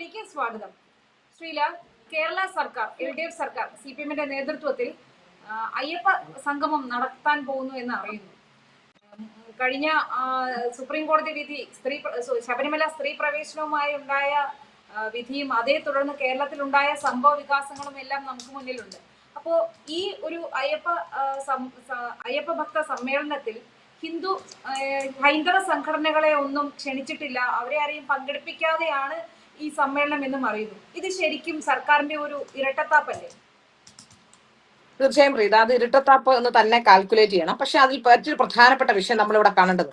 ലൈവിലേക്ക് സ്വാഗതം. ശ്രീല കേരള സർക്കാർ എൽ ഡി എഫ് സർക്കാർ സി പി എമ്മിന്റെ നേതൃത്വത്തിൽ അയ്യപ്പ സംഗമം നടത്താൻ പോകുന്നു എന്ന് അറിയുന്നു. കഴിഞ്ഞ സുപ്രീം കോടതി വിധി സ്ത്രീ ശബരിമല സ്ത്രീ പ്രവേശനവുമായി ഉണ്ടായ വിധിയും അതേ തുടർന്ന് കേരളത്തിലുണ്ടായ സംഭവ വികാസങ്ങളും എല്ലാം നമുക്ക് മുന്നിലുണ്ട്. അപ്പോ ഈ ഒരു അയ്യപ്പ അയ്യപ്പ ഭക്ത സമ്മേളനത്തിൽ ഹിന്ദു ഹൈന്ദവ സംഘടനകളെ ഒന്നും ക്ഷണിച്ചിട്ടില്ല. അവരെ ആരെയും പങ്കെടുപ്പിക്കാതെയാണ് ഈ സമ്മേളനം എന്നും അറിയുന്നു. ഇത് ശരിക്കും സർക്കാരിന്റെ ഒരു ഇരട്ടത്താപ്പല്ലേ? തീർച്ചയായും പ്രീത അത് ഇരട്ടത്താപ്പ് എന്ന് തന്നെ കാൽക്കുലേറ്റ് ചെയ്യണം. പക്ഷെ അതിൽ മറ്റൊരു പ്രധാനപ്പെട്ട വിഷയം നമ്മളിവിടെ കാണേണ്ടത്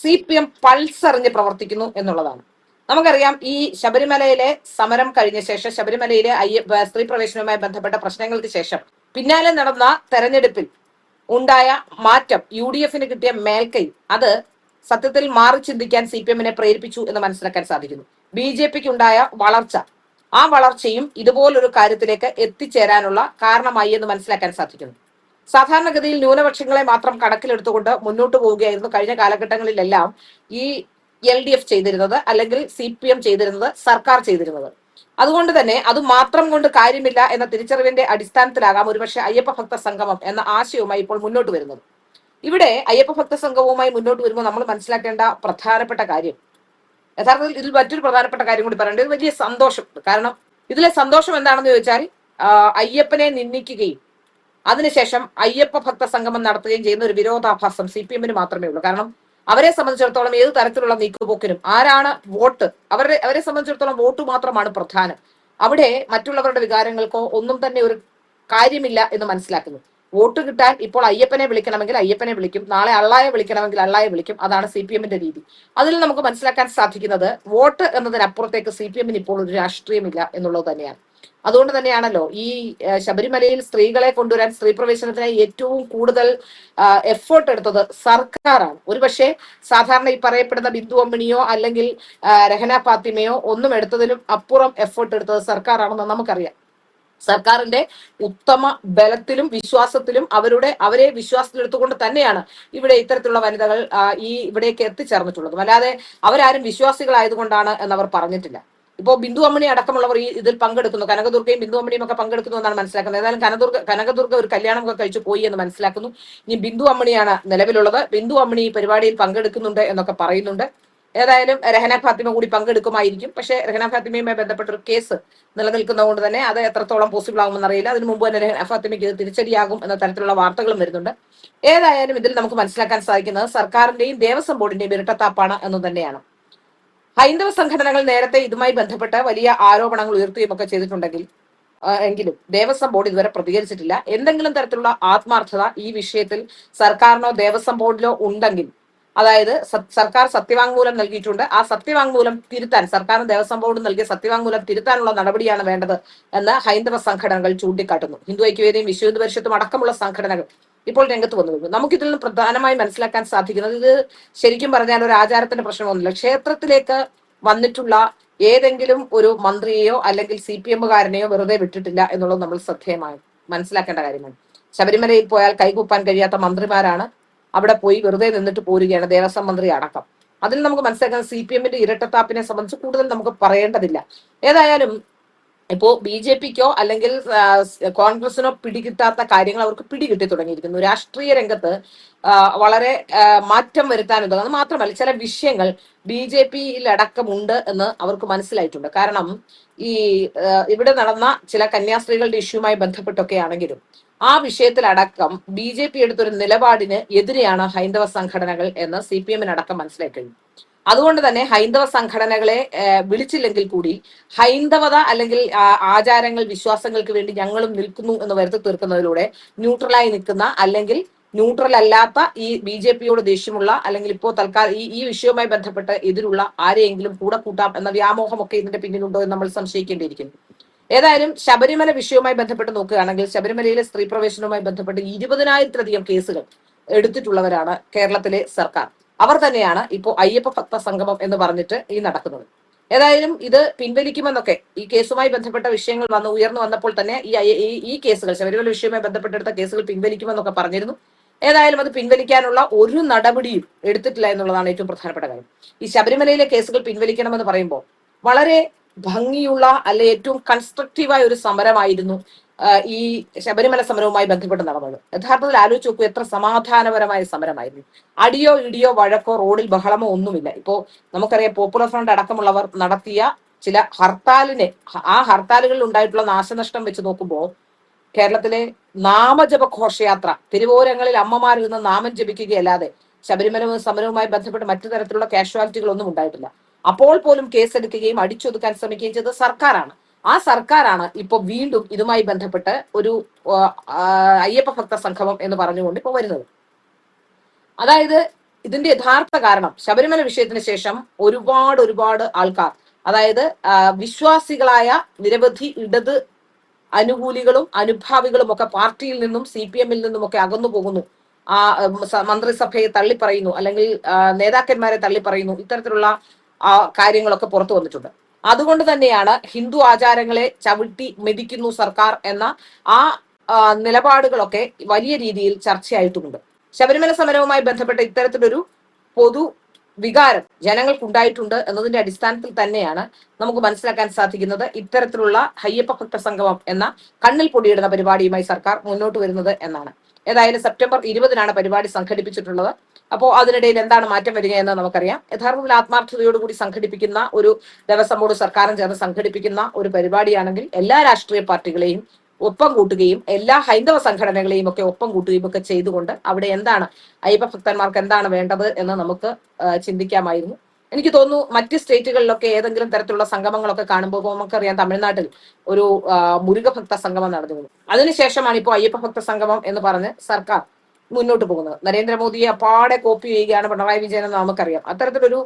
സി പി എം പൾസ് അറിഞ്ഞ് പ്രവർത്തിക്കുന്നു എന്നുള്ളതാണ്. നമുക്കറിയാം ഈ ശബരിമലയിലെ സമരം കഴിഞ്ഞ ശേഷം ശബരിമലയിലെ അയ്യപ്പ സ്ത്രീ പ്രവേശനവുമായി ബന്ധപ്പെട്ട പ്രശ്നങ്ങൾക്ക് ശേഷം പിന്നാലെ നടന്ന തെരഞ്ഞെടുപ്പിൽ ഉണ്ടായ മാറ്റം യു ഡി എഫിന് കിട്ടിയ മേൽക്കൈ അത് സത്യത്തിൽ മാറി ചിന്തിക്കാൻ സി പി എമ്മിനെ പ്രേരിപ്പിച്ചു എന്ന് മനസ്സിലാക്കാൻ സാധിക്കുന്നു. ബി ജെ പിക്ക് ഉണ്ടായ വളർച്ച. ആ വളർച്ചയും ഇതുപോലൊരു കാര്യത്തിലേക്ക് എത്തിച്ചേരാനുള്ള കാരണമായി എന്ന് മനസ്സിലാക്കാൻ സാധിക്കുന്നു. സാധാരണഗതിയിൽ ന്യൂനപക്ഷങ്ങളെ മാത്രം കണക്കിലെടുത്തുകൊണ്ട് മുന്നോട്ട് പോവുകയായിരുന്നു കഴിഞ്ഞ കാലഘട്ടങ്ങളിലെല്ലാം ഈ എൽ ഡി എഫ് ചെയ്തിരുന്നത് അല്ലെങ്കിൽ സി പി എം ചെയ്തിരുന്നത് സർക്കാർ ചെയ്തിരുന്നത്. അതുകൊണ്ട് തന്നെ അത് മാത്രം കൊണ്ട് കാര്യമില്ല എന്ന തിരിച്ചറിവിന്റെ അടിസ്ഥാനത്തിലാകാം ഒരുപക്ഷെ അയ്യപ്പ ഭക്ത സംഗമം എന്ന ആശയവുമായി ഇപ്പോൾ മുന്നോട്ട് വരുന്നത്. ഇവിടെ അയ്യപ്പ ഭക്ത സംഘവുമായി മുന്നോട്ട് വരുമ്പോൾ നമ്മൾ മനസ്സിലാക്കേണ്ട പ്രധാനപ്പെട്ട കാര്യം യഥാർത്ഥത്തിൽ ഇതിൽ മറ്റൊരു പ്രധാനപ്പെട്ട കാര്യം കൂടി പറയേണ്ടത് വലിയ സന്തോഷം. കാരണം ഇതിലെ സന്തോഷം എന്താണെന്ന് ചോദിച്ചാൽ അയ്യപ്പനെ നിന്ദിക്കുകയും അതിനുശേഷം അയ്യപ്പ ഭക്ത സംഗമം നടത്തുകയും ചെയ്യുന്ന ഒരു വിരോധാഭാസം സി പി എമ്മിന് മാത്രമേ ഉള്ളൂ. കാരണം അവരെ സംബന്ധിച്ചിടത്തോളം ഏത് തരത്തിലുള്ള നീക്കുപോക്കിനും ആരാണ് വോട്ട്? അവരുടെ അവരെ സംബന്ധിച്ചിടത്തോളം വോട്ട് മാത്രമാണ് പ്രധാനം. അവിടെ മറ്റുള്ളവരുടെ വികാരങ്ങൾക്കോ ഒന്നും തന്നെ ഒരു കാര്യമില്ല എന്ന് മനസ്സിലാക്കുന്നു. വോട്ട് കിട്ടാൻ ഇപ്പോൾ അയ്യപ്പനെ വിളിക്കണമെങ്കിൽ അയ്യപ്പനെ വിളിക്കും നാളെ അള്ളായെ വിളിക്കണമെങ്കിൽ അള്ളായെ വിളിക്കും. അതാണ് സി പി എമ്മിന്റെ രീതി. അതിൽ നമുക്ക് മനസ്സിലാക്കാൻ സാധിക്കുന്നത് വോട്ട് എന്നതിനപ്പുറത്തേക്ക് സി പി എമ്മിന് ഇപ്പോൾ ഒരു രാഷ്ട്രീയമില്ല എന്നുള്ളത് തന്നെയാണ്. അതുകൊണ്ട് തന്നെയാണല്ലോ ഈ ശബരിമലയിൽ സ്ത്രീകളെ കൊണ്ടുവരാൻ സ്ത്രീ പ്രവേശനത്തിനായി ഏറ്റവും കൂടുതൽ എഫേർട്ട് എടുത്തത് സർക്കാരാണ്. ഒരുപക്ഷെ സാധാരണ ഈ പറയപ്പെടുന്ന ബിന്ദു അമ്മിണിയോ അല്ലെങ്കിൽ രഹന ഫാത്തിമയോ ഒന്നും എടുത്തതിലും അപ്പുറം എഫേർട്ട് എടുത്തത് സർക്കാരാണെന്ന് നമുക്കറിയാം. സർക്കാരിന്റെ ഉത്തമ ബലത്തിലും വിശ്വാസത്തിലും അവരുടെ അവരെ വിശ്വാസത്തിലെടുത്തുകൊണ്ട് തന്നെയാണ് ഇവിടെ ഇത്തരത്തിലുള്ള വനിതകൾ ഈ ഇവിടേക്ക് എത്തിച്ചേർന്നിട്ടുള്ളതും. അല്ലാതെ അവരാരും വിശ്വാസികളായതുകൊണ്ടാണ് എന്നവർ പറഞ്ഞിട്ടില്ല. ഇപ്പോൾ ബിന്ദു അമ്മണി അടക്കമുള്ളവർ ഈ ഇതിൽ പങ്കെടുക്കുന്നു. കനകദുർഗയും ബിന്ദു അമ്മണിയും ഒക്കെ പങ്കെടുക്കുന്നു എന്നാണ് മനസ്സിലാക്കുന്നത്. ഏതായാലും കനദുർഗ കനകദുർഗ ഒരു കല്യാണം ഒക്കെ കഴിച്ചു പോയി എന്ന് മനസ്സിലാക്കുന്നു. ഇനി ബിന്ദു അമ്മണിയാണ് നിലവിലുള്ളത്. ബിന്ദു അമ്മണി ഈ പരിപാടിയിൽ പങ്കെടുക്കുന്നുണ്ട് എന്നൊക്കെ പറയുന്നുണ്ട്. ഏതായാലും രഹന ഫാത്തിമ കൂടി പങ്കെടുക്കുമായിരിക്കും. പക്ഷേ രഹന ഫാത്തിമയുമായി ബന്ധപ്പെട്ട ഒരു കേസ് നിലനിൽക്കുന്നതുകൊണ്ട് തന്നെ അത് എത്രത്തോളം പോസിബിൾ ആകുമെന്ന് അറിയില്ല. അതിന് മുമ്പ് തന്നെ രഹന ഫാത്തിമയ്ക്ക് തിരിച്ചടിയാകും എന്ന തരത്തിലുള്ള വാർത്തകളും വരുന്നുണ്ട്. ഏതായാലും ഇതിൽ നമുക്ക് മനസ്സിലാക്കാൻ സാധിക്കുന്നത് സർക്കാരിന്റെയും ദേവസ്വം ബോർഡിന്റെയും ഇരട്ടത്താപ്പാണ് എന്ന് തന്നെയാണ്. ഹൈന്ദവ സംഘടനകൾ നേരത്തെ ഇതുമായി ബന്ധപ്പെട്ട് വലിയ ആരോപണങ്ങൾ ഉയർത്തുകയും ഒക്കെ ചെയ്തിട്ടുണ്ടെങ്കിൽ എങ്കിലും ദേവസ്വം ബോർഡ് ഇതുവരെ പ്രതികരിച്ചിട്ടില്ല. എന്തെങ്കിലും തരത്തിലുള്ള ആത്മാർത്ഥത ഈ വിഷയത്തിൽ സർക്കാരിനോ ദേവസ്വം ബോർഡിലോ ഉണ്ടെങ്കിൽ അതായത് സർക്കാർ സത്യവാങ്മൂലം നൽകിയിട്ടുണ്ട്. ആ സത്യവാങ്മൂലം തിരുത്താൻ സർക്കാർ ദേവസ്വം ബോർഡ് നൽകിയ സത്യവാങ്മൂലം തിരുത്താനുള്ള നടപടിയാണ് വേണ്ടത് എന്ന് ഹൈന്ദവ സംഘടനകൾ ചൂണ്ടിക്കാട്ടുന്നു. ഹിന്ദു ഐക്യവേദിയും വിശ്വ ഹിന്ദു പരിഷത്തും അടക്കമുള്ള സംഘടനകൾ ഇപ്പോൾ രംഗത്ത് വന്നു നമുക്കിതിൽ നിന്ന് പ്രധാനമായി മനസ്സിലാക്കാൻ സാധിക്കുന്നത് ഇത് ശരിക്കും പറഞ്ഞാൽ ഒരു ആചാരത്തിന്റെ പ്രശ്നമൊന്നുമില്ല. ക്ഷേത്രത്തിലേക്ക് വന്നിട്ടുള്ള ഏതെങ്കിലും ഒരു മന്ത്രിയെയോ അല്ലെങ്കിൽ സി പി എമ്മുകാരനെയോ വെറുതെ വിട്ടിട്ടില്ല എന്നുള്ളത് നമ്മൾ ശ്രദ്ധേയമായി മനസ്സിലാക്കേണ്ട കാര്യമാണ്. ശബരിമലയിൽ പോയാൽ കൈകൂപ്പാൻ കഴിയാത്ത മന്ത്രിമാരാണ് അവിടെ പോയി വെറുതെ നിന്നിട്ട് പോരുകയാണ് ദേവസ്വം മന്ത്രി അടക്കം. അതിൽ നമുക്ക് മനസ്സിലാക്കാൻ സി പി എമ്മിന്റെ ഇരട്ടത്താപ്പിനെ സംബന്ധിച്ച് കൂടുതൽ നമുക്ക് പറയേണ്ടതില്ല. ഏതായാലും ഇപ്പോ ബി ജെ പിക്കോ അല്ലെങ്കിൽ കോൺഗ്രസിനോ പിടികിട്ടാത്ത കാര്യങ്ങൾ അവർക്ക് പിടികിട്ടി തുടങ്ങിയിരിക്കുന്നു. രാഷ്ട്രീയ രംഗത്ത് വളരെ മാറ്റം വരുത്താൻ അത് മാത്രമല്ല ചില വിഷയങ്ങൾ ബി ജെ പിയിൽ അടക്കമുണ്ട് എന്ന് അവർക്ക് മനസ്സിലായിട്ടുണ്ട്. കാരണം ഈ ഇവിടെ നടന്ന ചില കന്യാസ്ത്രീകളുടെ ഇഷ്യൂമായി ബന്ധപ്പെട്ടൊക്കെ ആണെങ്കിലും ആ വിഷയത്തിലടക്കം ബി ജെ പി എടുത്തൊരു നിലപാടിന് എതിരെയാണ് ഹൈന്ദവ സംഘടനകൾ എന്ന് സി പി എമ്മിനടക്കം മനസ്സിലാക്കി അതുകൊണ്ട് തന്നെ ഹൈന്ദവ സംഘടനകളെ വിളിച്ചില്ലെങ്കിൽ കൂടി ഹൈന്ദവത അല്ലെങ്കിൽ ആചാരങ്ങൾ വിശ്വാസങ്ങൾക്ക് വേണ്ടി ഞങ്ങളും നിൽക്കുന്നു എന്ന് വരുത്തി തീർക്കുന്നതിലൂടെ ന്യൂട്രലായി നിൽക്കുന്ന അല്ലെങ്കിൽ ന്യൂട്രൽ അല്ലാത്ത ഈ ബി ജെ പിയോട് ദേഷ്യമുള്ള അല്ലെങ്കിൽ ഇപ്പോൾ തൽക്കാലം ഈ ഈ വിഷയവുമായി ബന്ധപ്പെട്ട് എതിരുള്ള ആരെയെങ്കിലും കൂടെ കൂട്ടാം എന്ന വ്യാമോഹമൊക്കെ ഇതിന്റെ പിന്നിലുണ്ടോ എന്ന് നമ്മൾ സംശയിക്കേണ്ടിയിരിക്കുന്നു. ഏതായാലും ശബരിമല വിഷയവുമായി ബന്ധപ്പെട്ട് നോക്കുകയാണെങ്കിൽ ശബരിമലയിലെ സ്ത്രീ പ്രവേശനവുമായി ബന്ധപ്പെട്ട് ഇരുപതിനായിരത്തിലധികം കേസുകൾ എടുത്തിട്ടുള്ളവരാണ് കേരളത്തിലെ സർക്കാർ. അവർ തന്നെയാണ് ഇപ്പോൾ അയ്യപ്പ ഭക്ത സംഗമം എന്ന് പറഞ്ഞിട്ട് ഈ നടക്കുന്നത്. ഏതായാലും ഇത് പിൻവലിക്കുമെന്നൊക്കെ ഈ കേസുമായി ബന്ധപ്പെട്ട വിഷയങ്ങൾ വന്ന് ഉയർന്നു വന്നപ്പോൾ തന്നെ ഈ ഈ- കേസുകൾ ശബരിമല വിഷയവുമായി ബന്ധപ്പെട്ടെടുത്ത കേസുകൾ പിൻവലിക്കുമെന്നൊക്കെ പറഞ്ഞിരുന്നു. ഏതായാലും അത് പിൻവലിക്കാനുള്ള ഒരു നടപടിയും എടുത്തിട്ടില്ല എന്നുള്ളതാണ് ഏറ്റവും പ്രധാനപ്പെട്ട കാര്യം. ഈ ശബരിമലയിലെ കേസുകൾ പിൻവലിക്കണമെന്ന് പറയുമ്പോൾ വളരെ ഭംഗിയുള്ള അല്ലെ ഏറ്റവും കൺസ്ട്രക്റ്റീവായ ഒരു സമരമായിരുന്നു ഈ ശബരിമല സമരവുമായി ബന്ധപ്പെട്ട് നടന്നത് യഥാർത്ഥത്തിൽ ആലോചിച്ച് നോക്കൂ എത്ര സമാധാനപരമായ സമരമായിരുന്നു. അടിയോ ഇടിയോ വഴക്കോ റോഡിൽ ബഹളമോ ഒന്നുമില്ല. ഇപ്പോ നമുക്കറിയാം പോപ്പുലർ ഫ്രണ്ട് അടക്കമുള്ളവർ നടത്തിയ ചില ഹർത്താലിനെ ആ ഹർത്താലുകളിൽ ഉണ്ടായിട്ടുള്ള നാശനഷ്ടം വെച്ച് നോക്കുമ്പോൾ കേരളത്തിലെ നാമജപ ഘോഷയാത്ര തിരുവോരങ്ങളിൽ അമ്മമാരിൽ നിന്ന് നാമം ജപിക്കുകയല്ലാതെ ശബരിമല സമരവുമായി ബന്ധപ്പെട്ട് മറ്റു തരത്തിലുള്ള കാഷ്വാലിറ്റികളൊന്നും ഉണ്ടായിട്ടില്ല. അപ്പോൾ പോലും കേസെടുക്കുകയും അടിച്ചൊതുക്കാൻ ശ്രമിക്കുകയും ചെയ്ത സർക്കാരാണ്. ആ സർക്കാരാണ് ഇപ്പൊ വീണ്ടും ഇതുമായി ബന്ധപ്പെട്ട് ഒരു അയ്യപ്പ ഭക്ത സംഗമം എന്ന് പറഞ്ഞുകൊണ്ട് ഇപ്പൊ വരുന്നത്. അതായത് ഇതിന്റെ യഥാർത്ഥ കാരണം ശബരിമല വിഷയത്തിന് ശേഷം ഒരുപാട് ഒരുപാട് ആൾക്കാർ അതായത് വിശ്വാസികളായ നിരവധി ഇടത് അനുകൂലികളും അനുഭാവികളും ഒക്കെ പാർട്ടിയിൽ നിന്നും സി പി എമ്മിൽ നിന്നും ഒക്കെ അകന്നു പോകുന്നു. ആ മന്ത്രിസഭയെ തള്ളിപ്പറയുന്നു അല്ലെങ്കിൽ നേതാക്കന്മാരെ തള്ളിപ്പറയുന്നു. ഇത്തരത്തിലുള്ള ആ, കാര്യങ്ങളൊക്കെ പുറത്തു വന്നിട്ടുണ്ട്. അതുകൊണ്ട് തന്നെയാണ് ഹിന്ദു ആചാരങ്ങളെ ചവിട്ടി മെതിക്കുന്നു സർക്കാർ എന്ന ആ നിലപാടുകളൊക്കെ വലിയ രീതിയിൽ ചർച്ചയായിട്ടുമുണ്ട് ശബരിമല സമരവുമായി ബന്ധപ്പെട്ട ഇത്തരത്തിലൊരു പൊതു വികാരം ജനങ്ങൾക്കുണ്ടായിട്ടുണ്ട് എന്നതിന്റെ അടിസ്ഥാനത്തിൽ തന്നെയാണ് നമുക്ക് മനസ്സിലാക്കാൻ സാധിക്കുന്നത് ഇത്തരത്തിലുള്ള ഹയ്യപ്പ ഭക്ത സംഗമം എന്ന കണ്ണിൽ പൊടിയിടുന്ന പരിപാടിയുമായി സർക്കാർ മുന്നോട്ട് വരുന്നത് എന്നാണ്. ഏതായാലും സെപ്റ്റംബർ ഇരുപതിനാണ് പരിപാടി സംഘടിപ്പിച്ചിട്ടുള്ളത്. അപ്പോൾ അതിനിടയിൽ എന്താണ് മാറ്റം വരിക എന്ന് നമുക്കറിയാം. യഥാർത്ഥത്തിൽ ആത്മാർത്ഥതയോടുകൂടി സംഘടിപ്പിക്കുന്ന ഒരു ദിവസം ബോർഡ് സർക്കാരും ചേർന്ന് സംഘടിപ്പിക്കുന്ന ഒരു പരിപാടിയാണെങ്കിൽ എല്ലാ രാഷ്ട്രീയ പാർട്ടികളെയും ഒപ്പം കൂട്ടുകയും എല്ലാ ഹൈന്ദവ സംഘടനകളെയും ഒക്കെ ഒപ്പം കൂട്ടുകയും ഒക്കെ ചെയ്തുകൊണ്ട് അവിടെ എന്താണ് അയ്യപ്പ ഭക്തന്മാർക്ക് എന്താണ് വേണ്ടത് എന്ന് നമുക്ക് ചിന്തിക്കാമായിരുന്നു. എനിക്ക് തോന്നുന്നു മറ്റ് സ്റ്റേറ്റുകളിലൊക്കെ ഏതെങ്കിലും തരത്തിലുള്ള സംഗമങ്ങളൊക്കെ കാണുമ്പോൾ നമുക്കറിയാം തമിഴ്നാട്ടിൽ ഒരു മുരുകഭക്ത സംഗമം നടന്നിരുന്നു അതിനുശേഷമാണ് ഇപ്പോൾ അയ്യപ്പ ഭക്ത സംഗമം എന്ന് പറഞ്ഞ് സർക്കാർ മുന്നോട്ട് പോകുന്നത്. നരേന്ദ്രമോദിയെ അപ്പാടെ കോപ്പി ചെയ്യുകയാണ് പിണറായി വിജയൻ എന്ന് നമുക്കറിയാം. അത്തരത്തിലൊരു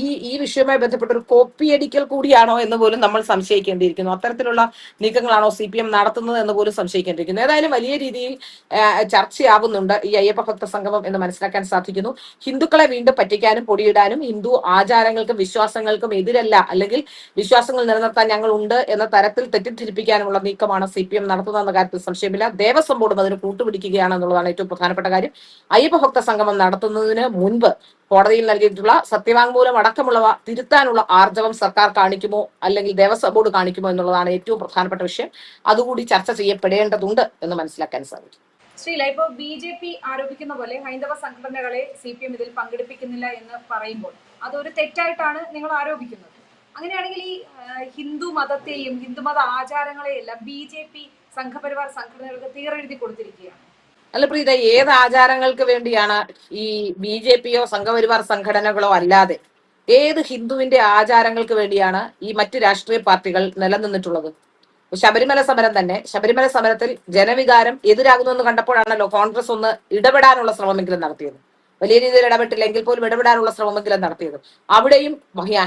ഈ ഈ വിഷയവുമായി ബന്ധപ്പെട്ട ഒരു കോപ്പി അടിക്കൽ കൂടിയാണോ എന്ന് പോലും നമ്മൾ സംശയിക്കേണ്ടിയിരിക്കുന്നു. അത്തരത്തിലുള്ള നീക്കങ്ങളാണോ സി പി എം നടത്തുന്നത് എന്ന് പോലും സംശയിക്കേണ്ടിയിരിക്കുന്നു. ഏതായാലും വലിയ രീതിയിൽ ചർച്ചയാവുന്നുണ്ട് ഈ അയ്യപ്പ ഭക്ത സംഗമം എന്ന് മനസ്സിലാക്കാൻ സാധിക്കുന്നു. ഹിന്ദുക്കളെ വീണ്ടും പറ്റിക്കാനും പൊടിയിടാനും ഹിന്ദു ആചാരങ്ങൾക്കും വിശ്വാസങ്ങൾക്കും എതിരല്ല അല്ലെങ്കിൽ വിശ്വാസങ്ങൾ നിലനിർത്താൻ ഞങ്ങൾ ഉണ്ട് എന്ന തരത്തിൽ തെറ്റിദ്ധരിപ്പിക്കാനുള്ള നീക്കമാണ് സി പി എം നടത്തുന്നതെന്ന കാര്യത്തിൽ സംശയമില്ല. ദേവസ്വം ബോർഡും അതിന് കൂട്ടുപിടിക്കുകയാണ് എന്നുള്ളതാണ് ഏറ്റവും പ്രധാനപ്പെട്ട കാര്യം. അയ്യപ്പ ഭക്ത സംഗമം നടത്തുന്നതിന് മുൻപ് കോടതിയിൽ നൽകിയിട്ടുള്ള സത്യവാങ്മൂലം അടക്കമുള്ളവ തിരുത്താനുള്ള ആർജവം സർക്കാർ കാണിക്കുമോ? അല്ലെങ്കിൽ ദേവസ്വം ബോർഡ് കാണിക്കുമോ എന്നുള്ളതാണ് ഏറ്റവും പ്രധാനപ്പെട്ട വിഷയം. അതുകൂടി ചർച്ച ചെയ്യപ്പെടേണ്ടതുണ്ട് എന്ന് മനസ്സിലാക്കാൻ സാധിക്കും. ശ്രീല ഇപ്പോ ബി ജെ പി ആരോപിക്കുന്ന പോലെ ഹൈന്ദവ സംഘടനകളെ സി പി എം ഇതിൽ പങ്കെടുപ്പിക്കുന്നില്ല എന്ന് പറയുമ്പോൾ അതൊരു തെറ്റായിട്ടാണ് നിങ്ങൾ ആരോപിക്കുന്നത്. അങ്ങനെയാണെങ്കിൽ ഈ ഹിന്ദു മതത്തെയും ഹിന്ദുമത ആചാരങ്ങളെയെല്ലാം ബി ജെ പി സംഘപരിവാർ സംഘടനകൾക്ക് തീരെഴുതി കൊടുത്തിരിക്കുകയാണ്. അല്ല പ്രീത ഏത് ആചാരങ്ങൾക്ക് വേണ്ടിയാണ് ഈ ബി ജെ പിയോ സംഘപരിവാർ സംഘടനകളോ അല്ലാതെ ഏത് ഹിന്ദുവിന്റെ ആചാരങ്ങൾക്ക് വേണ്ടിയാണ് ഈ മറ്റു രാഷ്ട്രീയ പാർട്ടികൾ നിലനിന്നിട്ടുള്ളത്? ശബരിമല സമരം തന്നെ ശബരിമല സമരത്തിൽ ജനവികാരം എതിരാകുന്നു എന്ന് കണ്ടപ്പോഴാണല്ലോ കോൺഗ്രസ് ഒന്ന് ഇടപെടാനുള്ള ശ്രമമെങ്കിലും നടത്തിയത്. വലിയ രീതിയിൽ ഇടപെട്ടില്ലെങ്കിൽ പോലും ഇടപെടാനുള്ള ശ്രമമെങ്കിലും നടത്തിയത്. അവിടെയും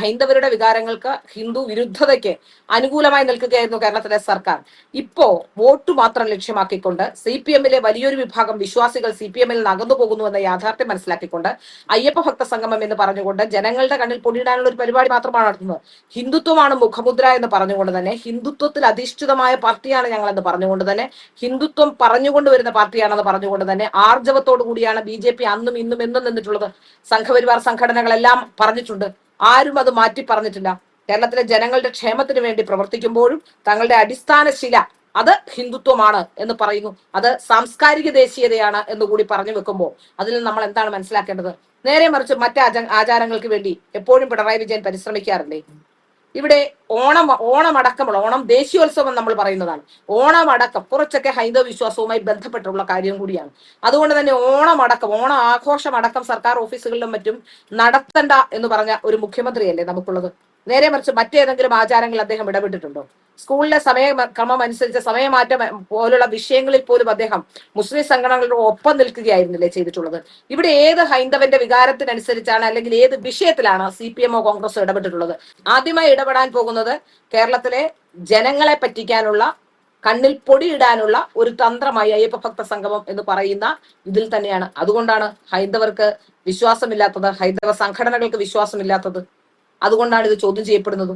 ഹൈന്ദവരുടെ വികാരങ്ങൾക്ക് ഹിന്ദു വിരുദ്ധതയ്ക്ക് അനുകൂലമായി നിൽക്കുകയായിരുന്നു കേരളത്തിലെ സർക്കാർ. ഇപ്പോ വോട്ട് മാത്രം ലക്ഷ്യമാക്കിക്കൊണ്ട് സി പി എമ്മിലെ വലിയൊരു വിഭാഗം വിശ്വാസികൾ സി പി എമ്മിൽ നിന്ന് അകന്നു പോകുന്നു എന്ന യാഥാർത്ഥ്യം മനസ്സിലാക്കിക്കൊണ്ട് അയ്യപ്പ ഭക്ത സംഗമം എന്ന് പറഞ്ഞുകൊണ്ട് ജനങ്ങളുടെ കണ്ണിൽ പൊടിയിടാനുള്ള ഒരു പരിപാടി മാത്രമാണ് നടത്തുന്നത്. ഹിന്ദുത്വമാണ് മുഖമുദ്ര എന്ന് പറഞ്ഞുകൊണ്ട് തന്നെ ഹിന്ദുത്വത്തിൽ അധിഷ്ഠിതമായ പാർട്ടിയാണ് ഞങ്ങൾ എന്ന് പറഞ്ഞുകൊണ്ട് തന്നെ ഹിന്ദുത്വം പറഞ്ഞുകൊണ്ട് വരുന്ന പാർട്ടിയാണെന്ന് പറഞ്ഞുകൊണ്ട് തന്നെ ആർജവത്തോടു കൂടിയാണ് ബി ജെ പി അന്നും ഇന്നും എന്നും നിന്നിട്ടുള്ളത് സംഘപരിവാർ സംഘടനകളെല്ലാം പറഞ്ഞിട്ടുണ്ട്. ആരും അത് മാറ്റി പറഞ്ഞിട്ടില്ല. കേരളത്തിലെ ജനങ്ങളുടെ ക്ഷേമത്തിന് വേണ്ടി പ്രവർത്തിക്കുമ്പോഴും തങ്ങളുടെ അടിസ്ഥാന ശില അത് ഹിന്ദുത്വമാണ് എന്ന് പറയുന്നു. അത് സാംസ്കാരിക ദേശീയതയാണ് എന്ന് കൂടി പറഞ്ഞു വെക്കുമ്പോൾ അതിൽ നമ്മൾ എന്താണ് മനസ്സിലാക്കേണ്ടത്? നേരെ മറിച്ച് മറ്റ് ആച- ആചാരങ്ങൾക്ക് വേണ്ടി എപ്പോഴും പിണറായി വിജയൻ പരിശ്രമിക്കാറില്ലേ? ഇവിടെ ഓണം ഓണമടക്കമുള്ള ഓണം ദേശീയോത്സവം നമ്മൾ പറയുന്നതാണ്. ഓണമടക്കം കുറച്ചൊക്കെ ഹൈന്ദവ വിശ്വാസവുമായി ബന്ധപ്പെട്ടുള്ള കാര്യം കൂടിയാണ്. അതുകൊണ്ട് തന്നെ ഓണമടക്കം ഓണ ആഘോഷമടക്കം സർക്കാർ ഓഫീസുകളിലും മറ്റും നടത്തണ്ട എന്ന് പറഞ്ഞ ഒരു മുഖ്യമന്ത്രിയല്ലേ നമുക്കുള്ളത്? നേരെ മറിച്ച് മറ്റേതെങ്കിലും ആചാരങ്ങളിൽ അദ്ദേഹം ഇടപെട്ടിട്ടുണ്ടോ? സ്കൂളിലെ സമയക്രമം അനുസരിച്ച് സമയമാറ്റം പോലുള്ള വിഷയങ്ങളിൽ പോലും അദ്ദേഹം മുസ്ലിം സംഘടനകളുടെ ഒപ്പം നിൽക്കുകയായിരുന്നില്ലേ ചെയ്തിട്ടുള്ളത്? ഇവിടെ ഏത് ഹൈന്ദവന്റെ വികാരത്തിനനുസരിച്ചാണ് അല്ലെങ്കിൽ ഏത് വിഷയത്തിലാണ് സി പി എമ്മോ കോൺഗ്രസോ ഇടപെട്ടിട്ടുള്ളത്? ആദ്യമായി ഇടപെടാൻ പോകുന്നത് കേരളത്തിലെ ജനങ്ങളെ പറ്റിക്കാനുള്ള കണ്ണിൽ പൊടിയിടാനുള്ള ഒരു തന്ത്രമായി അയ്യപ്പ ഭക്ത സംഗമം എന്ന് പറയുന്ന ഇതിൽ തന്നെയാണ്. അതുകൊണ്ടാണ് ഹൈന്ദവർക്ക് വിശ്വാസമില്ലാത്തത് ഹൈന്ദവ സംഘടനകൾക്ക് വിശ്വാസമില്ലാത്തത്. അതുകൊണ്ടാണ് ഇത് ചോദ്യം ചെയ്യപ്പെടുന്നത്.